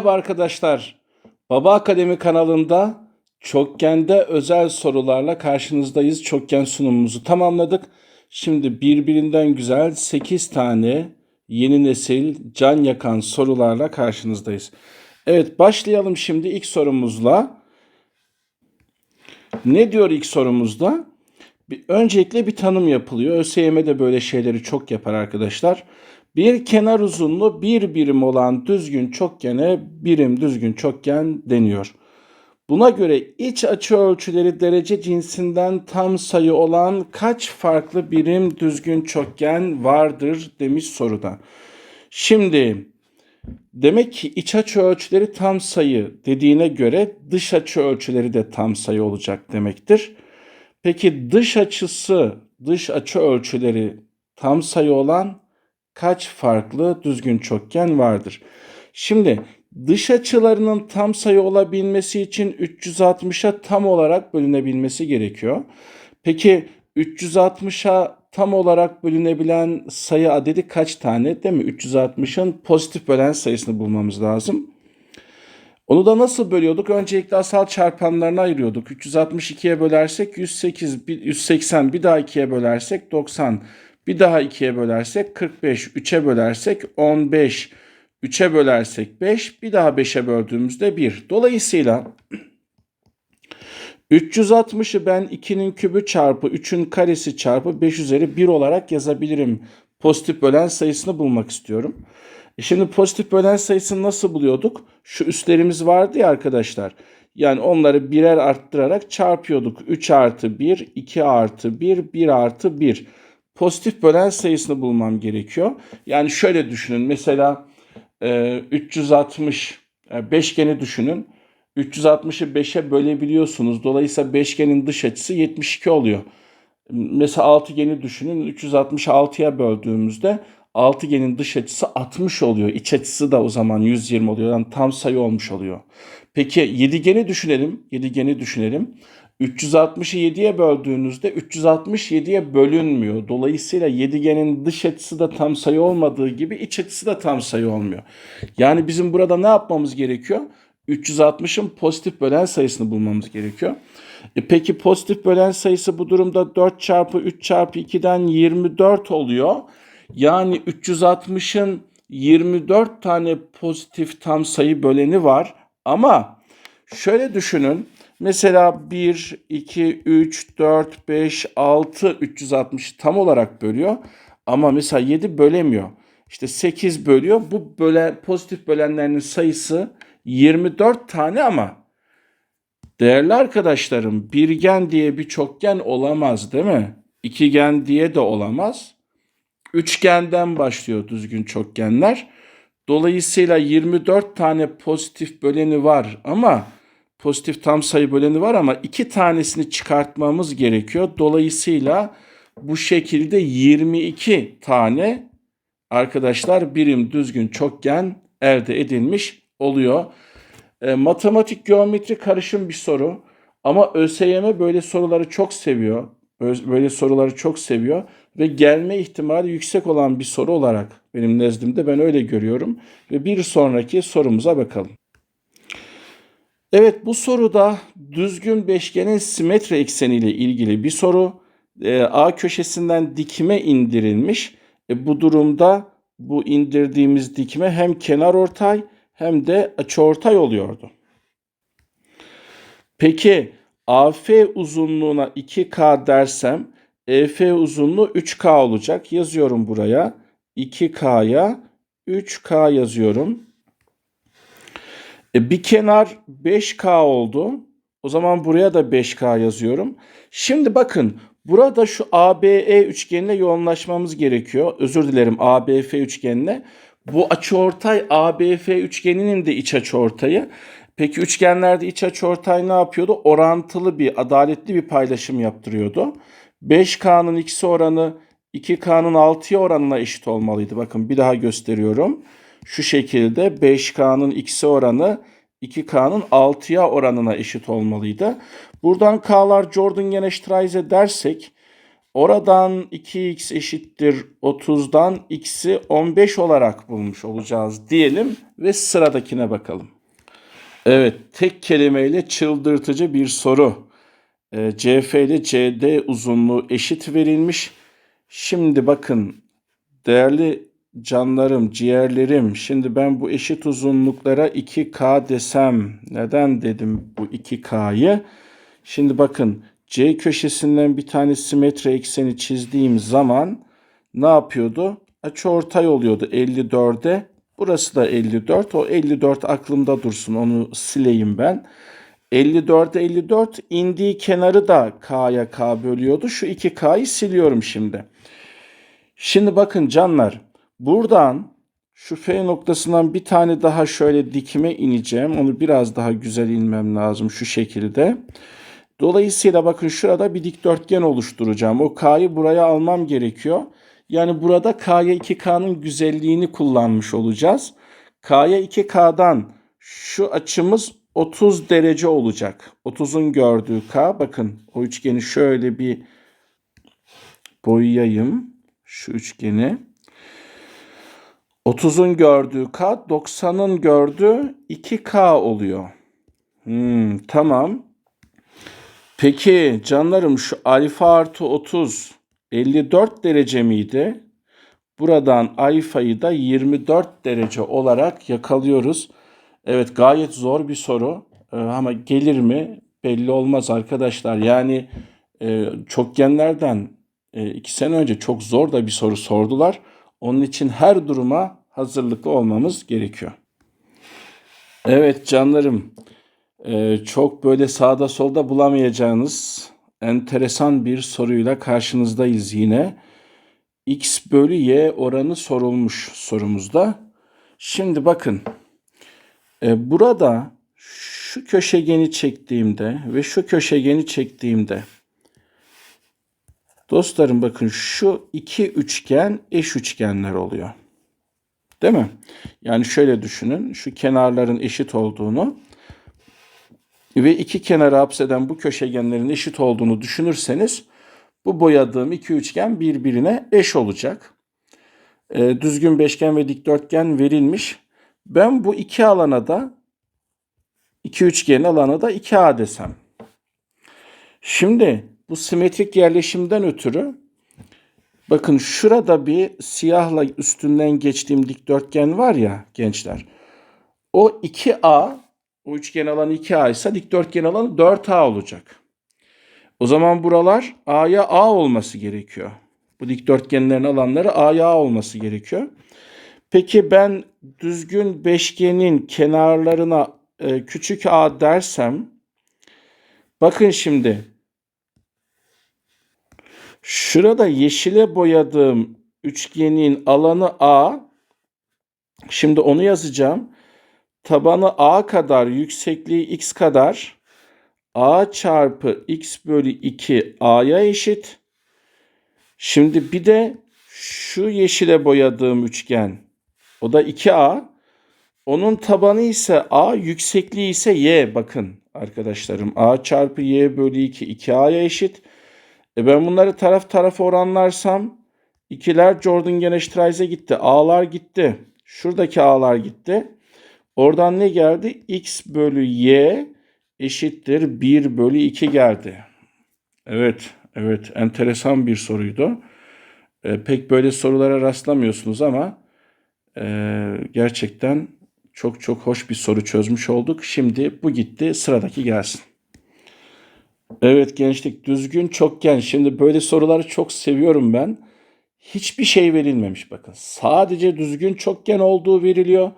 Merhaba arkadaşlar. Baba Akademi kanalında çokgende özel sorularla karşınızdayız. Çokgen sunumumuzu tamamladık. Şimdi birbirinden güzel 8 tane yeni nesil can yakan sorularla karşınızdayız. Evet başlayalım şimdi ilk sorumuzla. Ne diyor ilk sorumuzda? Bir, öncelikle bir tanım yapılıyor. ÖSYM de böyle şeyleri çok yapar arkadaşlar. Bir kenar uzunluğu bir birim olan düzgün çokgene birim düzgün çokgen deniyor. Buna göre iç açı ölçüleri derece cinsinden tam sayı olan kaç farklı birim düzgün çokgen vardır demiş soruda. Şimdi demek ki iç açı ölçüleri tam sayı dediğine göre dış açı ölçüleri de tam sayı olacak demektir. Peki dış açısı, dış açı ölçüleri tam sayı olan kaç farklı düzgün çokgen vardır? Şimdi dış açılarının tam sayı olabilmesi için 360'a tam olarak bölünebilmesi gerekiyor. Peki 360'a tam olarak bölünebilen sayı adedi kaç tane? Değil mi? 360'ın pozitif bölen sayısını bulmamız lazım. Onu da nasıl bölüyorduk? Öncelikle asal çarpanlarına ayırıyorduk. 362'ye bölersek 108, 180 bir daha 2'ye bölersek 90. Bir daha 2'ye bölersek 45, 3'e bölersek 15, 3'e bölersek 5, bir daha 5'e böldüğümüzde 1. Dolayısıyla 360'ı ben 2'nin kübü çarpı 3'ün karesi çarpı 5 üzeri 1 olarak yazabilirim. Pozitif bölen sayısını bulmak istiyorum. E şimdi pozitif bölen sayısını nasıl buluyorduk? Şu üstlerimiz vardı ya arkadaşlar. Yani onları birer arttırarak çarpıyorduk. 3 artı 1, 2 artı 1, 1 artı 1. Pozitif bölen sayısını bulmam gerekiyor. Yani şöyle düşünün. Mesela e, 360 yani beşgeni düşünün. 360'ı 5'e bölebiliyorsunuz. Dolayısıyla beşgenin dış açısı 72 oluyor. Mesela altıgeni düşünün. 366'ya böldüğümüzde altıgenin dış açısı 60 oluyor. İç açısı da o zaman 120 oluyor. Yani tam sayı olmuş oluyor. Peki yedigeni düşünelim. Yedigeni düşünelim. 360'ı 7'ye böldüğünüzde 367'ye bölünmüyor. Dolayısıyla yedigenin dış açısı da tam sayı olmadığı gibi iç açısı da tam sayı olmuyor. Yani bizim burada ne yapmamız gerekiyor? 360'ın pozitif bölen sayısını bulmamız gerekiyor. E peki pozitif bölen sayısı bu durumda 4 çarpı 3 çarpı 2'den 24 oluyor. Yani 360'ın 24 tane pozitif tam sayı böleni var. Ama şöyle düşünün. Mesela 1, 2, 3, 4, 5, 6 360 tam olarak bölüyor. Ama mesela 7 bölemiyor. İşte 8 bölüyor. Bu böyle pozitif bölenlerinin sayısı 24 tane ama değerli arkadaşlarım birgen diye bir çokgen olamaz değil mi? İkigen diye de olamaz. Üçgenden başlıyor düzgün çokgenler. Dolayısıyla 24 tane pozitif böleni var ama pozitif tam sayı böleni var ama iki tanesini çıkartmamız gerekiyor. Dolayısıyla bu şekilde 22 tane arkadaşlar birim düzgün çokgen elde edilmiş oluyor. E, matematik geometri karışım bir soru ama ÖSYM böyle soruları çok seviyor. Böyle soruları çok seviyor ve gelme ihtimali yüksek olan bir soru olarak benim nezdimde ben öyle görüyorum. Ve bir sonraki sorumuza bakalım. Evet bu soruda düzgün beşgenin simetri ekseniyle ilgili bir soru. E, A köşesinden dikme indirilmiş. E, bu durumda bu indirdiğimiz dikme hem kenar ortay hem de açıortay oluyordu. Peki AF uzunluğuna 2K dersem EF uzunluğu 3K olacak. Yazıyorum buraya. 2K'ya 3K yazıyorum. E bir kenar 5K oldu. O zaman buraya da 5K yazıyorum. Şimdi bakın burada şu ABE üçgenine yoğunlaşmamız gerekiyor. Özür dilerim ABF üçgenine. Bu açıortay ABF üçgeninin de iç açıortayı. Peki üçgenlerde iç açıortay ne yapıyordu? Orantılı bir, adaletli bir paylaşım yaptırıyordu. 5K'nın ikisi oranı 2K'nın 6'ya oranına eşit olmalıydı. Bakın bir daha gösteriyorum. Şu şekilde 5K'nın ikisi oranı 2K'nın 6'ya oranına eşit olmalıydı. Buradan K'lar Jordan Geneştreize dersek Oradan 2x eşittir 30'dan x'i 15 olarak bulmuş olacağız diyelim ve sıradakine bakalım. Evet, tek kelimeyle çıldırtıcı bir soru. E, CF ile CD uzunluğu eşit verilmiş. Şimdi bakın değerli canlarım, ciğerlerim. Şimdi ben bu eşit uzunluklara 2K desem. Neden dedim bu 2K'yı? Şimdi bakın C köşesinden bir tane simetri ekseni çizdiğim zaman ne yapıyordu? Açıortay oluyordu 54'e. Burası da 54. O 54 aklımda dursun. Onu sileyim ben. 54'e 54 indiği kenarı da K'ya K bölüyordu. Şu 2K'yı siliyorum şimdi. Şimdi bakın canlar. Buradan şu F noktasından bir tane daha şöyle dikime ineceğim. Onu biraz daha güzel inmem lazım şu şekilde. Dolayısıyla bakın şurada bir dikdörtgen oluşturacağım. O K'yı buraya almam gerekiyor. Yani burada K'ya 2K'nın güzelliğini kullanmış olacağız. K'ya 2K'dan şu açımız 30 derece olacak. 30'un gördüğü K. Bakın o üçgeni şöyle bir boyayayım. Şu üçgeni. 30'un gördüğü K, 90'ın gördüğü 2K oluyor. Hmm, tamam. Peki canlarım şu alfa artı 30 54 derece miydi? Buradan alfayı da 24 derece olarak yakalıyoruz. Evet gayet zor bir soru Ee, ama gelir mi belli olmaz arkadaşlar. Yani e, çokgenlerden e, iki sene önce çok zor da bir soru sordular. Onun için her duruma hazırlıklı olmamız gerekiyor. Evet canlarım e, çok böyle sağda solda bulamayacağınız enteresan bir soruyla karşınızdayız yine. X bölü Y oranı sorulmuş sorumuzda. Şimdi bakın e, burada şu köşegeni çektiğimde ve şu köşegeni çektiğimde dostlarım bakın şu iki üçgen eş üçgenler oluyor. Değil mi? Yani şöyle düşünün şu kenarların eşit olduğunu ve iki kenarı hapseden bu köşegenlerin eşit olduğunu düşünürseniz bu boyadığım iki üçgen birbirine eş olacak. E, düzgün beşgen ve dikdörtgen verilmiş. Ben bu iki alana da iki üçgenin alana da 2A desem. Şimdi bu simetrik yerleşimden ötürü bakın şurada bir siyahla üstünden geçtiğim dikdörtgen var ya gençler. O 2A o üçgen alanı 2A ise dikdörtgen alanı 4A olacak. O zaman buralar A'ya A olması gerekiyor. Bu dikdörtgenlerin alanları A'ya A olması gerekiyor. Peki ben düzgün beşgenin kenarlarına e, küçük a dersem bakın şimdi şurada yeşile boyadığım üçgenin alanı a şimdi onu yazacağım. Tabanı a kadar yüksekliği x kadar a çarpı x bölü 2 a'ya eşit. Şimdi bir de şu yeşile boyadığım üçgen o da 2a. Onun tabanı ise a, yüksekliği ise y. Bakın arkadaşlarım a çarpı y bölü 2 2a'ya eşit. E ben bunları taraf tarafa oranlarsam ikiler Jordan Geneştraize gitti. A'lar gitti. Şuradaki A'lar gitti. Oradan ne geldi? X bölü Y eşittir 1 bölü 2 geldi. Evet, evet enteresan bir soruydu. E, pek böyle sorulara rastlamıyorsunuz ama e, gerçekten çok çok hoş bir soru çözmüş olduk. Şimdi bu gitti sıradaki gelsin. Evet gençlik düzgün çokgen. Şimdi böyle soruları çok seviyorum ben. Hiçbir şey verilmemiş bakın. Sadece düzgün çokgen olduğu veriliyor.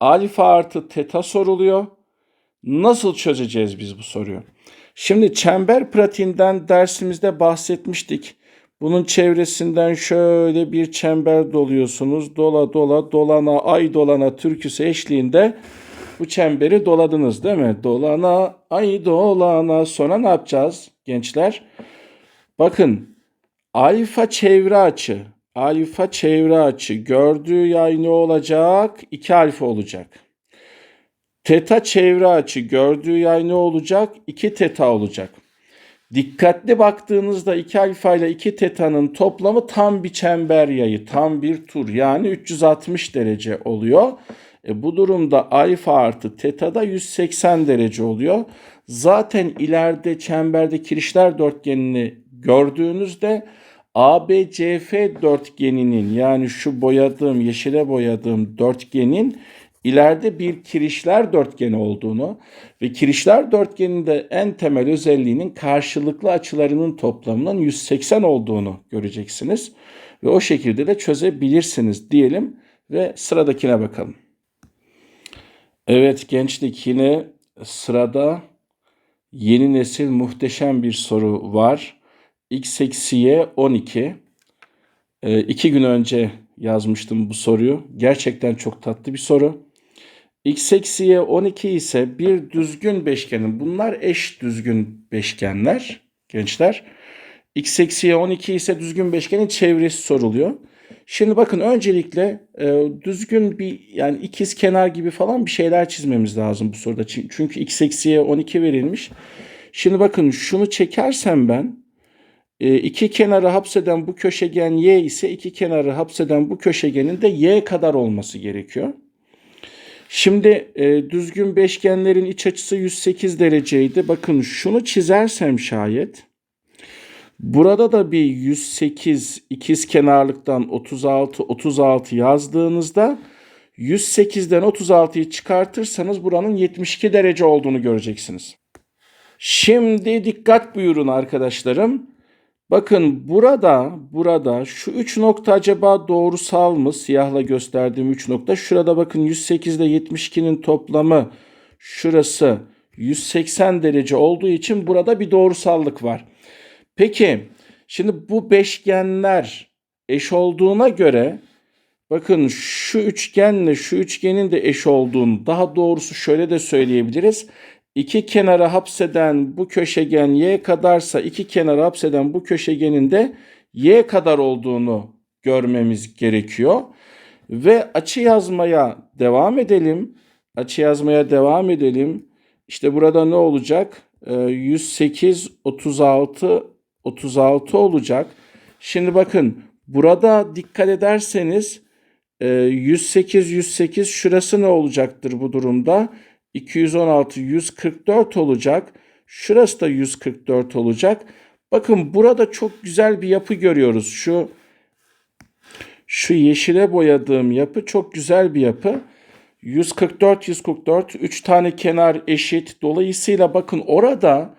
Alfa artı teta soruluyor. Nasıl çözeceğiz biz bu soruyu? Şimdi çember pratiğinden dersimizde bahsetmiştik. Bunun çevresinden şöyle bir çember doluyorsunuz. Dola dola dolana ay dolana türküsü eşliğinde bu çemberi doladınız değil mi? Dolana ay dolana sonra ne yapacağız gençler? Bakın alfa çevre açı alfa çevre açı gördüğü yay ne olacak? 2 alfa olacak. Teta çevre açı gördüğü yay ne olacak? 2 teta olacak. Dikkatli baktığınızda 2 alfa ile 2 teta'nın toplamı tam bir çember yayı, tam bir tur yani 360 derece oluyor. E bu durumda alfa artı teta da 180 derece oluyor. Zaten ileride çemberde kirişler dörtgenini gördüğünüzde ABCF dörtgeninin yani şu boyadığım yeşile boyadığım dörtgenin ileride bir kirişler dörtgeni olduğunu ve kirişler dörtgeninde en temel özelliğinin karşılıklı açılarının toplamının 180 olduğunu göreceksiniz. Ve o şekilde de çözebilirsiniz diyelim ve sıradakine bakalım. Evet gençlik yine sırada yeni nesil muhteşem bir soru var. X eksi Y 12. Ee, iki gün önce yazmıştım bu soruyu. Gerçekten çok tatlı bir soru. X eksi Y 12 ise bir düzgün beşgenin. Bunlar eş düzgün beşgenler gençler. X eksi Y 12 ise düzgün beşgenin çevresi soruluyor. Şimdi bakın öncelikle e, düzgün bir yani ikiz kenar gibi falan bir şeyler çizmemiz lazım bu soruda. Çünkü x eksiye 12 verilmiş. Şimdi bakın şunu çekersem ben e, iki kenarı hapseden bu köşegen y ise iki kenarı hapseden bu köşegenin de y kadar olması gerekiyor. Şimdi e, düzgün beşgenlerin iç açısı 108 dereceydi. Bakın şunu çizersem şayet Burada da bir 108 ikiz kenarlıktan 36 36 yazdığınızda 108'den 36'yı çıkartırsanız buranın 72 derece olduğunu göreceksiniz. Şimdi dikkat buyurun arkadaşlarım. Bakın burada burada şu 3 nokta acaba doğrusal mı? Siyahla gösterdiğim 3 nokta. Şurada bakın 108 ile 72'nin toplamı şurası 180 derece olduğu için burada bir doğrusallık var. Peki şimdi bu beşgenler eş olduğuna göre bakın şu üçgenle şu üçgenin de eş olduğunu daha doğrusu şöyle de söyleyebiliriz. İki kenara hapseden bu köşegen y kadarsa iki kenara hapseden bu köşegenin de y kadar olduğunu görmemiz gerekiyor. Ve açı yazmaya devam edelim. Açı yazmaya devam edelim. İşte burada ne olacak? 108, 36, 36 olacak. Şimdi bakın burada dikkat ederseniz 108 108 şurası ne olacaktır bu durumda? 216 144 olacak. Şurası da 144 olacak. Bakın burada çok güzel bir yapı görüyoruz. Şu şu yeşile boyadığım yapı çok güzel bir yapı. 144 144 3 tane kenar eşit. Dolayısıyla bakın orada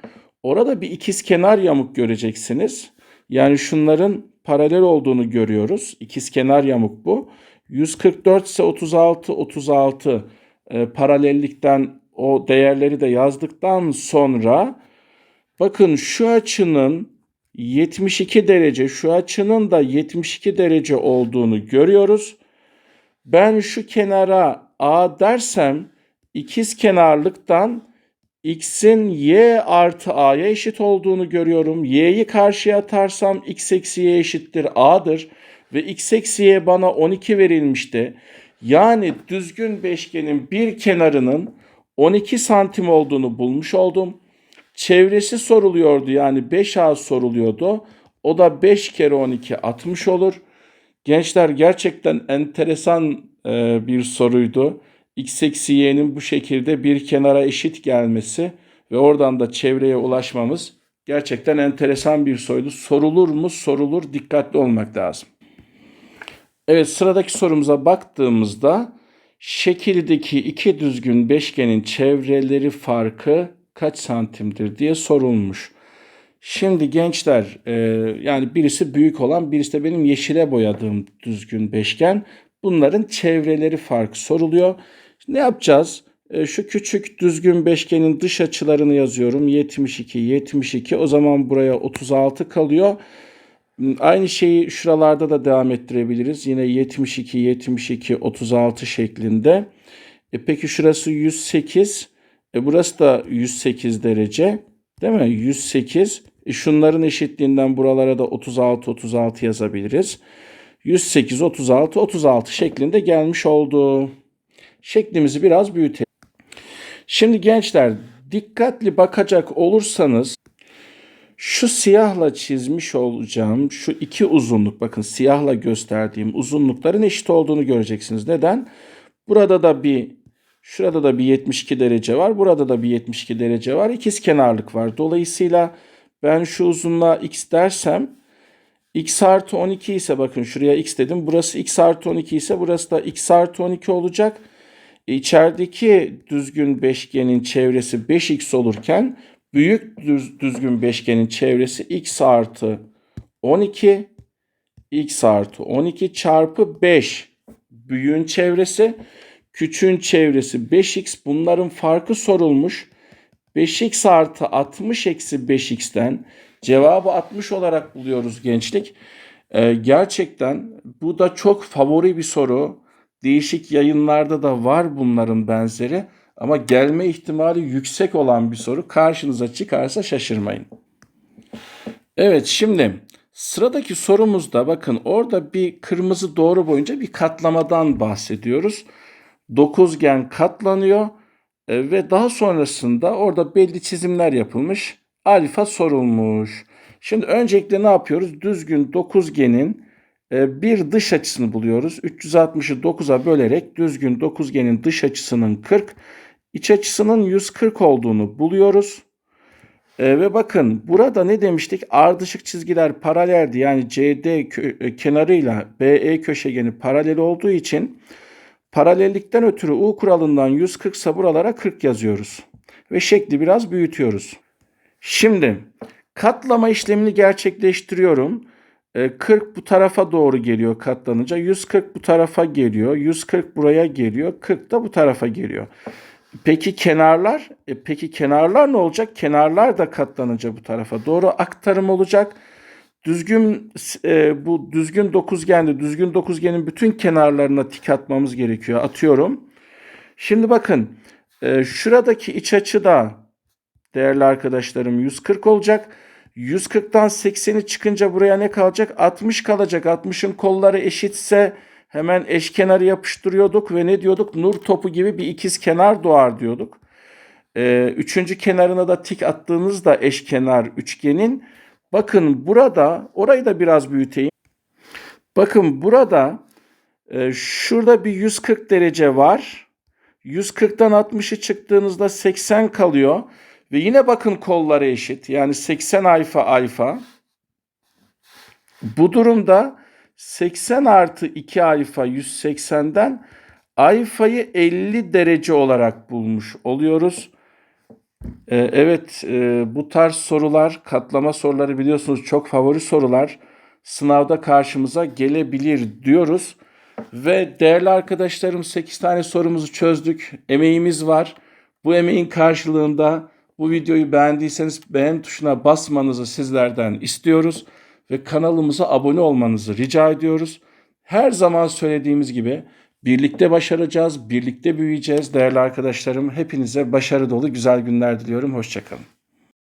Orada bir ikiz kenar yamuk göreceksiniz. Yani şunların paralel olduğunu görüyoruz. İkiz kenar yamuk bu. 144 ise 36 36 e, paralellikten o değerleri de yazdıktan sonra bakın şu açının 72 derece şu açının da 72 derece olduğunu görüyoruz. Ben şu kenara A dersem ikiz kenarlıktan x'in y artı a'ya eşit olduğunu görüyorum. y'yi karşıya atarsam x eksi y eşittir a'dır. Ve x eksi y bana 12 verilmişti. Yani düzgün beşgenin bir kenarının 12 santim olduğunu bulmuş oldum. Çevresi soruluyordu yani 5A soruluyordu. O da 5 kere 12 60 olur. Gençler gerçekten enteresan e, bir soruydu x eksi y'nin bu şekilde bir kenara eşit gelmesi ve oradan da çevreye ulaşmamız gerçekten enteresan bir soruydu. Sorulur mu? Sorulur. Dikkatli olmak lazım. Evet sıradaki sorumuza baktığımızda şekildeki iki düzgün beşgenin çevreleri farkı kaç santimdir diye sorulmuş. Şimdi gençler e, yani birisi büyük olan birisi de benim yeşile boyadığım düzgün beşgen. Bunların çevreleri farkı soruluyor. Ne yapacağız? E, şu küçük düzgün beşgenin dış açılarını yazıyorum. 72, 72. O zaman buraya 36 kalıyor. Aynı şeyi şuralarda da devam ettirebiliriz. Yine 72, 72, 36 şeklinde. E peki şurası 108. E burası da 108 derece. Değil mi? 108. E şunların eşitliğinden buralara da 36, 36 yazabiliriz. 108, 36, 36 şeklinde gelmiş oldu şeklimizi biraz büyütelim. Şimdi gençler dikkatli bakacak olursanız Şu siyahla çizmiş olacağım şu iki uzunluk bakın siyahla gösterdiğim uzunlukların eşit olduğunu göreceksiniz. Neden? Burada da bir şurada da bir 72 derece var. Burada da bir 72 derece var. İkiz kenarlık var. Dolayısıyla ben şu uzunluğa x dersem x artı 12 ise bakın şuraya x dedim. Burası x artı 12 ise burası da x artı 12 olacak. İçerideki düzgün beşgenin çevresi 5x olurken büyük düz, düzgün beşgenin çevresi x artı 12 x artı 12 çarpı 5 büyüğün çevresi küçüğün çevresi 5x bunların farkı sorulmuş 5x artı 60 eksi 5x'ten cevabı 60 olarak buluyoruz gençlik. Ee, gerçekten bu da çok favori bir soru. Değişik yayınlarda da var bunların benzeri. Ama gelme ihtimali yüksek olan bir soru karşınıza çıkarsa şaşırmayın. Evet şimdi sıradaki sorumuzda bakın orada bir kırmızı doğru boyunca bir katlamadan bahsediyoruz. Dokuzgen katlanıyor e, ve daha sonrasında orada belli çizimler yapılmış. Alfa sorulmuş. Şimdi öncelikle ne yapıyoruz? Düzgün dokuzgenin e, bir dış açısını buluyoruz. 360'ı 9'a bölerek düzgün dokuzgenin dış açısının 40, iç açısının 140 olduğunu buluyoruz. E, ve bakın burada ne demiştik? Ardışık çizgiler paraleldi. Yani CD kö- e, kenarıyla BE köşegeni paralel olduğu için paralellikten ötürü U kuralından 140 ise buralara 40 yazıyoruz. Ve şekli biraz büyütüyoruz. Şimdi katlama işlemini gerçekleştiriyorum. E, 40 bu tarafa doğru geliyor katlanınca. 140 bu tarafa geliyor. 140 buraya geliyor. 40 da bu tarafa geliyor. Peki kenarlar? E, peki kenarlar ne olacak? Kenarlar da katlanınca bu tarafa doğru aktarım olacak. Düzgün e, bu düzgün dokuzgende düzgün dokuzgenin bütün kenarlarına tik atmamız gerekiyor. Atıyorum. Şimdi bakın e, şuradaki iç açı da değerli arkadaşlarım 140 olacak. 140'tan 80'i çıkınca buraya ne kalacak? 60 kalacak. 60'ın kolları eşitse hemen eşkenarı yapıştırıyorduk ve ne diyorduk? Nur topu gibi bir ikiz kenar doğar diyorduk. Ee, üçüncü kenarına da tik attığınızda eşkenar üçgenin bakın burada orayı da biraz büyüteyim. Bakın burada e, şurada bir 140 derece var. 140'tan 60'ı çıktığınızda 80 kalıyor. Ve yine bakın kolları eşit. Yani 80 alfa alfa. Bu durumda 80 artı 2 alfa 180'den alfayı 50 derece olarak bulmuş oluyoruz. Ee, evet e, bu tarz sorular katlama soruları biliyorsunuz çok favori sorular. Sınavda karşımıza gelebilir diyoruz. Ve değerli arkadaşlarım 8 tane sorumuzu çözdük. Emeğimiz var. Bu emeğin karşılığında bu videoyu beğendiyseniz beğen tuşuna basmanızı sizlerden istiyoruz ve kanalımıza abone olmanızı rica ediyoruz. Her zaman söylediğimiz gibi birlikte başaracağız, birlikte büyüyeceğiz değerli arkadaşlarım. Hepinize başarı dolu güzel günler diliyorum. Hoşçakalın.